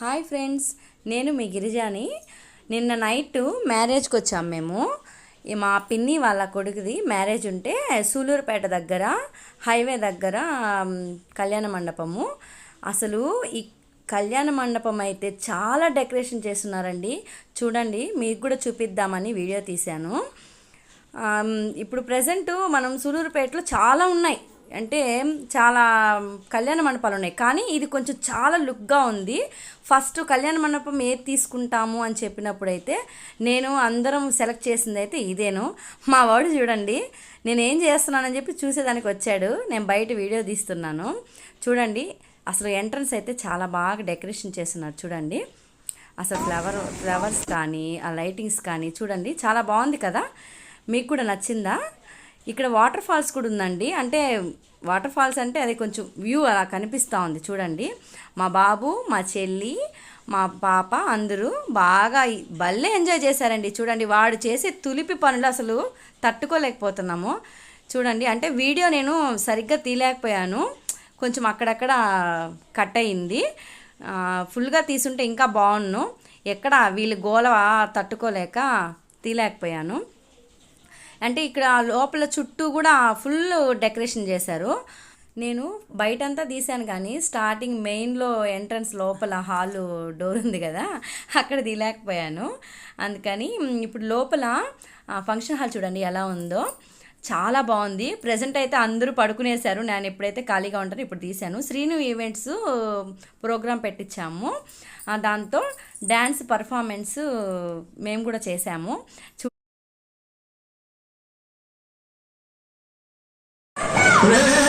Hi friends నేను మీ గిరిజాని. నిన్న night మ్యారేజ్కి వచ్చాం మేము. మా పిన్ని వాళ్ళ కొడుకుది మ్యారేజ్ ఉంటే సూలూరుపేట దగ్గర హైవే దగ్గర కళ్యాణ మండపము. అసలు ఈ కళ్యాణ మండపం అయితే చాలా డెకరేషన్ చేస్తున్నారండి. చూడండి మీకు కూడా చూపిద్దామని వీడియో తీశాను. ఇప్పుడు ప్రజెంట్ మనం సూలూరుపేటలో చాలా ఉన్నాయి. అంటే చాలా కళ్యాణ మండపాలు ఉన్నాయి. కానీ ఇది కొంచెం చాలా లుక్గా ఉంది. ఫస్ట్ కళ్యాణ మండపం ఏది తీసుకుంటాము అని చెప్పినప్పుడైతే నేను అందరం సెలెక్ట్ చేసింది అయితే ఇదేను. మా వాడు చూడండి నేను ఏం చేస్తున్నానని చెప్పి చూసేదానికి వచ్చాడు. నేను బయట వీడియో తీస్తున్నాను. చూడండి అసలు ఎంట్రన్స్ అయితే చాలా బాగా డెకరేషన్ చేస్తున్నారు చూడండి. అసలు ఫ్లవర్ ఫ్లవర్స్ కానీ ఆ లైటింగ్స్ కానీ చూడండి చాలా బాగుంది కదా. మీకు కూడా నచ్చిందా? ఇక్కడ వాటర్ ఫాల్స్ కూడా ఉందండి. అంటే వాటర్ ఫాల్స్ అంటే అది కొంచెం వ్యూ అలా కనిపిస్తూ ఉంది. చూడండి. మా బాబు మా చెల్లి మా పాప అందరూ బాగా భలే ఎంజాయ్ చేశారండి. చూడండి వాడు చేసే తులిపి పనులు అసలు తట్టుకోలేకపోతున్నాము. చూడండి అంటే వీడియో నేను సరిగ్గా తీయలేకపోయాను. కొంచెం అక్కడక్కడ కట్ అయింది. ఫుల్గా తీసుంటే ఇంకా బాగున్ను. ఎక్కడ వీళ్ళు గోల తట్టుకోలేక తీయలేకపోయాను. అంటే ఇక్కడ లోపల చుట్టూ కూడా ఫుల్ డెకరేషన్ చేశారు. నేను బయటంతా తీశాను కానీ స్టార్టింగ్ మెయిన్లో ఎంట్రన్స్ లోపల హాల్ డోర్ ఉంది కదా అక్కడ తీయలేకపోయాను. అందుకని ఇప్పుడు లోపల ఫంక్షన్ హాల్ చూడండి ఎలా ఉందో. చాలా బాగుంది. ప్రజెంట్ అయితే అందరూ పడుకునేశారు. నేను ఎప్పుడైతే ఖాళీగా ఉంటానో ఇప్పుడు తీశాను. శ్రీను ఈవెంట్స్ ప్రోగ్రాం పెట్టించాము. దాంతో డ్యాన్స్ పర్ఫార్మెన్స్ మేము కూడా చేశాము. చూ 그래.